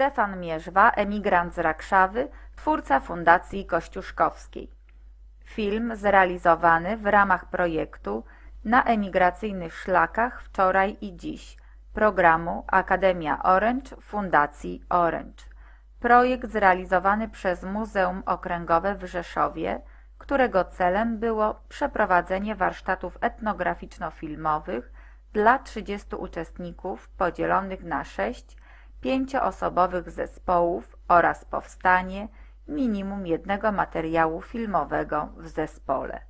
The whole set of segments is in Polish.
Stefan Mierzwa, emigrant z Rakszawy, twórca Fundacji Kościuszkowskiej. Film zrealizowany w ramach projektu Na emigracyjnych szlakach wczoraj i dziś programu Akademia Orange Fundacji Orange. Projekt zrealizowany przez Muzeum Okręgowe w Rzeszowie, którego celem było przeprowadzenie warsztatów etnograficzno-filmowych dla 30 uczestników podzielonych na sześć pięcioosobowych zespołów oraz powstanie minimum jednego materiału filmowego w zespole.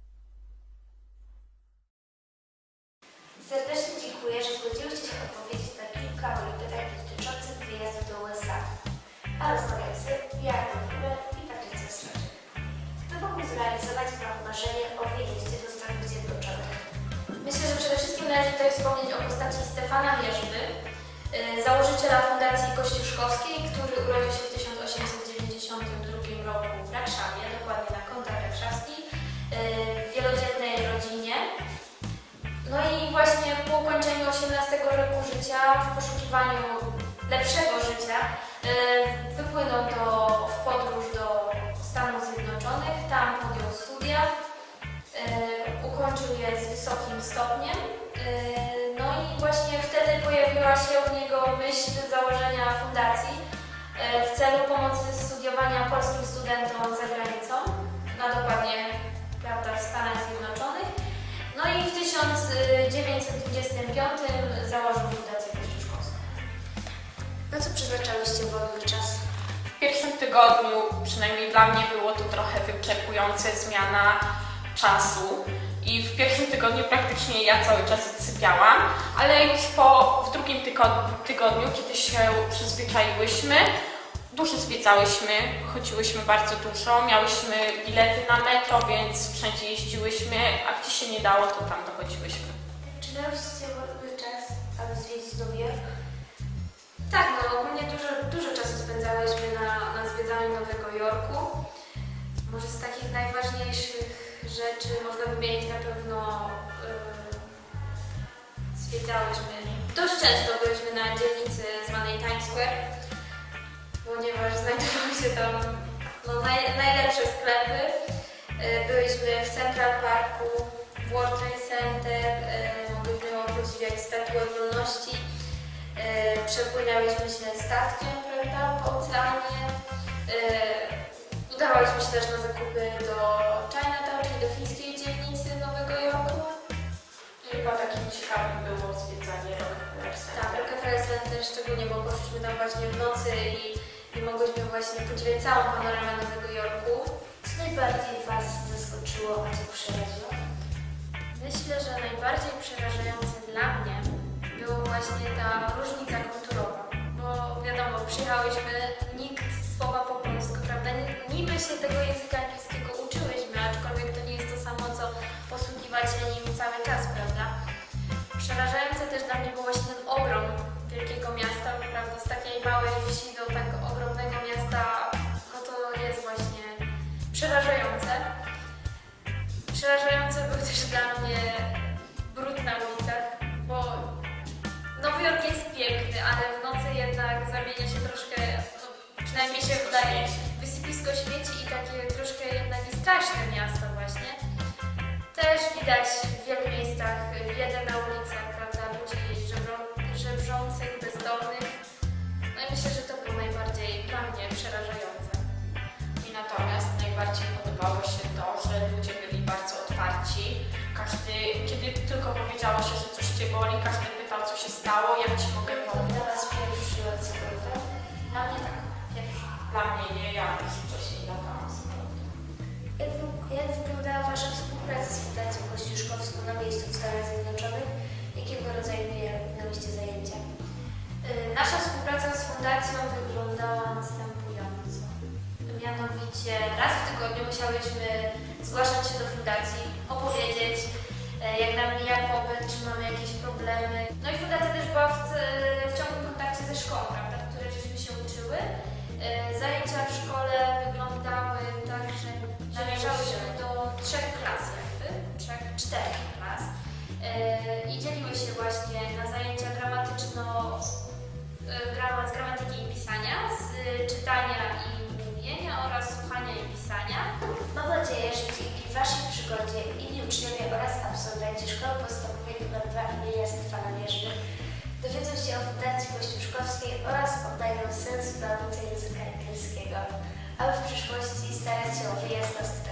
Serdecznie dziękuję, że zgodziłyście się odpowiedzieć na kilka moich pytań dotyczących wyjazdu do USA. A rozmawiający Jarek Huber i Patrycja Straczek. Kto mógł zrealizować Wam marzenie o wyjeździe do Stanów Zjednoczonych? Myślę, że przede wszystkim należy tutaj wspomnieć o postaci Stefana Mierzwy, y, założyciela Fundacji Kościuszkowskiej, który urodził się w 1892 roku w Rakszawie, dokładnie na kątach rakszawskich, y, w wielodzietnej rodzinie. No i właśnie po ukończeniu 18 roku życia, w poszukiwaniu lepszego życia, y, wypłynął do, w podróż do Stanów Zjednoczonych, tam podjął studia, y, ukończył je z wysokim stopniem. No i właśnie wtedy pojawiła się myśl założenia fundacji y, w celu pomocy studiowania polskim studentom za granicą, no dokładnie prawda, w Stanach Zjednoczonych. No i w 1925 założył Fundację Kościuszkowską. Na co przeznaczałyście wolny czas? W pierwszym tygodniu, przynajmniej dla mnie, było to trochę wyczerpujące zmiana czasu. I w pierwszym tygodniu praktycznie ja cały czas odsypiałam, ale już po, w drugim tygodniu, kiedy się przyzwyczaiłyśmy, dużo zwiedzałyśmy, chodziłyśmy bardzo dużo, miałyśmy bilety na metro, więc wszędzie jeździłyśmy, a gdzie się nie dało, to tam dochodziłyśmy. Czy miałyście wolny czas, aby zwiedzić Nowy Jork? Tak, no ogólnie dużo, dużo czasu spędzałyśmy na, na zwiedzaniu Nowego Jorku. Może z takich najważniejszych często byliśmy na dzielnicy zwanej Times Square, ponieważ znajdowały się tam no, naj, najlepsze sklepy. Yy, byliśmy w Central Parku, w World Trade Center, mogliśmy podziwiać Statuę Wolności, yy, przepłynęłyśmy się statkiem prawda, po oceanie. Udawałyśmy się też na zakupy do Chinatown, czyli do chińskiej. Chyba takim ciekawym było zwiedzanie Rockefeller Tak, Center. Rockefeller Center szczególnie, bo poszliśmy tam właśnie w nocy i, i mogłyśmy właśnie podziwiać całą panoramę Nowego Jorku. Co najbardziej Was zaskoczyło, a co przeraziło? Myślę, że najbardziej przerażające dla mnie było właśnie ta różnica kulturowa, bo wiadomo, przyjechałyśmy, nikt słowa po polsku, prawda? Niby się tego języka angielskiego wsi do tak ogromnego miasta, no to jest właśnie przerażające. Przerażające był też dla mnie brud na ulicach, bo Nowy Jork jest piękny, ale w nocy jednak zamienia się troszkę, no, przynajmniej się wydaje, wysypisko śmieci i takie troszkę jednak straszne miasto właśnie. Też widać w wielu miejscach biedę na ulicach, tylko powiedziało się, że coś cię boli, każdy pytał, co się stało, jak ci mogę Dla pomóc. Was pierwszy lot samolotem? Dla mnie tak. Pierwszy. Dla mnie nie, ja już wcześniej latałam samolotem. Jak, jak wyglądała Wasza współpraca z Fundacją Kościuszkowską na miejscu w Stanach Zjednoczonych? Jakiego rodzaju mia- miałyście zajęcia? Y, Nasza współpraca z Fundacją wyglądała następująco. Mianowicie raz w tygodniu musiałyśmy zgłaszać jak nam mija pobyt, czy mamy jakieś problemy. No i Fundacja też była w, w ciągłym kontakcie ze szkołą, prawda, w której żeśmy się uczyły. E, Zajęcia w szkole wyglądały tak, że należałyśmy do trzech klas jakby, trzech, czterech klas. E, I dzieliły się właśnie na zajęcia gramatyczno, Stefana Wierzby, dowiedzą się o Fundacji Kościuszkowskiej oraz odnajdą sens w nauce języka angielskiego, aby w przyszłości starać się o wyjazd na stypendium.